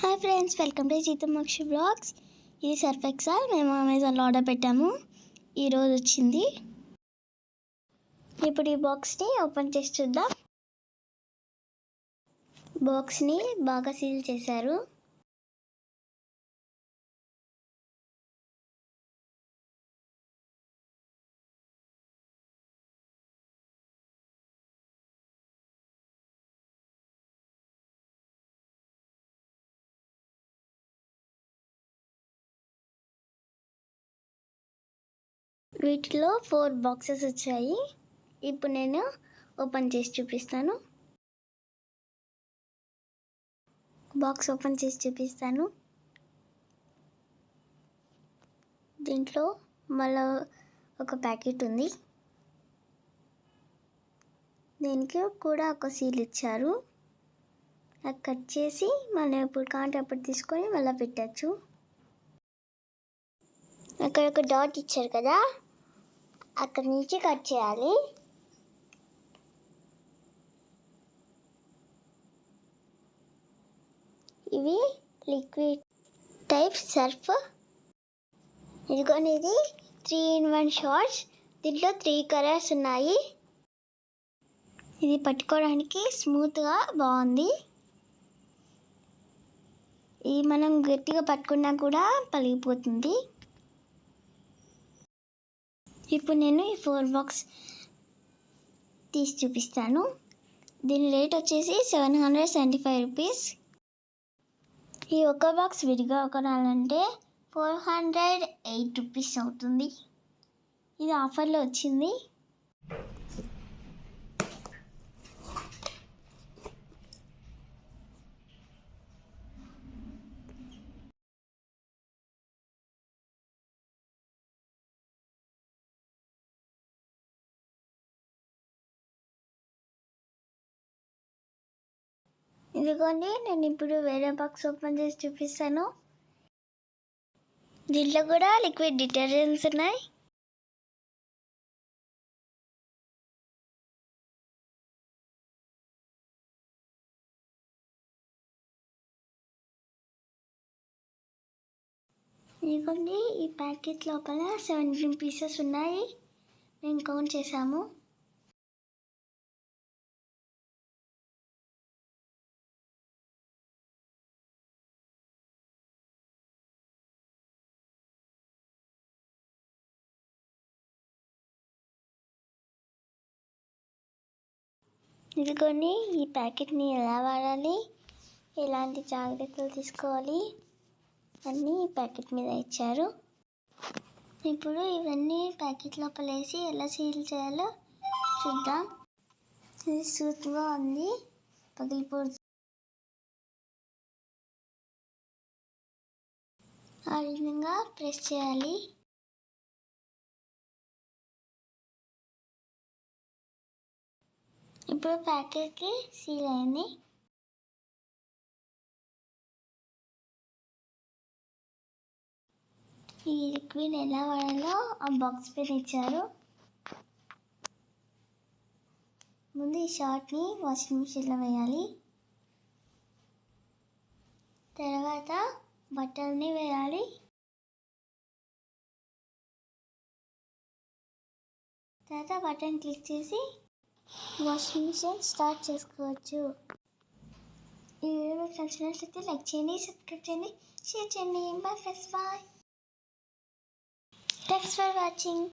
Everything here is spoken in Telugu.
Hi friends welcome to Jeetamakshi blogs ఇది సర్ఫ్ ఎక్సెల్ మేము అమెజాన్లో ఆర్డర్ పెట్టాము. ఈరోజు వచ్చింది. ఇప్పుడు ఈ బాక్స్ని ఓపెన్ చేసి చూద్దాం. బాక్స్ని బాగా సీల్ చేశారు. వీటిలో ఫోర్ బాక్సెస్ వచ్చాయి. ఇప్పుడు నేను ఓపెన్ చేసి చూపిస్తాను. బాక్స్ ఓపెన్ చేసి చూపిస్తాను. దీంట్లో మళ్ళీ ఒక ప్యాకెట్ ఉంది. దీనికి కూడా ఒక సీల్ ఇచ్చారు. అది కట్ చేసి మళ్ళీ ఎప్పుడు కాంటే అప్పుడు తీసుకొని మళ్ళీ పెట్టచ్చు. అక్కడ ఒక డాట్ ఇచ్చారు కదా? అక్కడ నుంచి కట్ చేయాలి. ఇవి లిక్విడ్ టైప్ సర్ఫ్. ఇదిగోని ఇది త్రీ ఇన్ వన్ షార్ట్స్ దీంట్లో త్రీ కలర్స్ ఉన్నాయి. ఇది పట్టుకోవడానికి స్మూత్గా బాగుంది. ఇది మనం గట్టిగా పట్టుకున్నా కూడా పలిగిపోతుంది ఇప్పుడు నేను ఈ ఫోర్ బాక్స్ తీసి చూపిస్తాను. దీని రేట్ వచ్చేసి seven hundred seventy five rupees. ఈ ఒక్క బాక్స్ విడిగా కొనాలంటే ఫోర్ హండ్రెడ్ ఎయిట్ రూపీస్ అవుతుంది. ఇది ఆఫర్లో వచ్చింది. ఇదిగోండి నేను ఇప్పుడు వేరే బాక్స్ ఓపెన్ చేసి చూపిస్తాను. దీంట్లో కూడా లిక్విడ్ డిటర్జెంట్స్ ఉన్నాయి. ఇదిగోండి ఈ ప్యాకెట్ లోపల సెవెంటీన్ పీసెస్ ఉన్నాయి. మేము కౌంట్ చేసాము ఇదిగోండి ఈ ప్యాకెట్ని ఎలా వాడాలి ఎలాంటి జాగ్రత్తలు తీసుకోవాలి అన్నీ ఈ ప్యాకెట్ మీద ఇచ్చారు. ఇప్పుడు ఇవన్నీ ప్యాకెట్ లోపల వేసి ఎలా సీల్ చేయాలో చూద్దాం. ఇది సూత్గా ఉంది పగిలిపోతుంది. ఆ విధంగా ప్రెస్ చేయాలి. ఇప్పుడు ప్యాకెట్కి సీల్ అయింది ఈ లిక్విడ్ ఎలా వాడాలో ఆ బాక్స్ పైన ఇచ్చారు. ముందు ఈ షార్ట్ని వాషింగ్ మిషన్లో వేయాలి. తర్వాత బట్టల్ని వేయాలి. తర్వాత బటన్ క్లిక్ చేసి వాషింగ్ మిషన్ స్టార్ట్ చేసుకోవచ్చు ఈ వీడియో మీకు నచ్చినట్లయితే లైక్ చేయండి సబ్స్క్రైబ్ చేయండి షేర్ చేయండి bye friends bye thanks for watching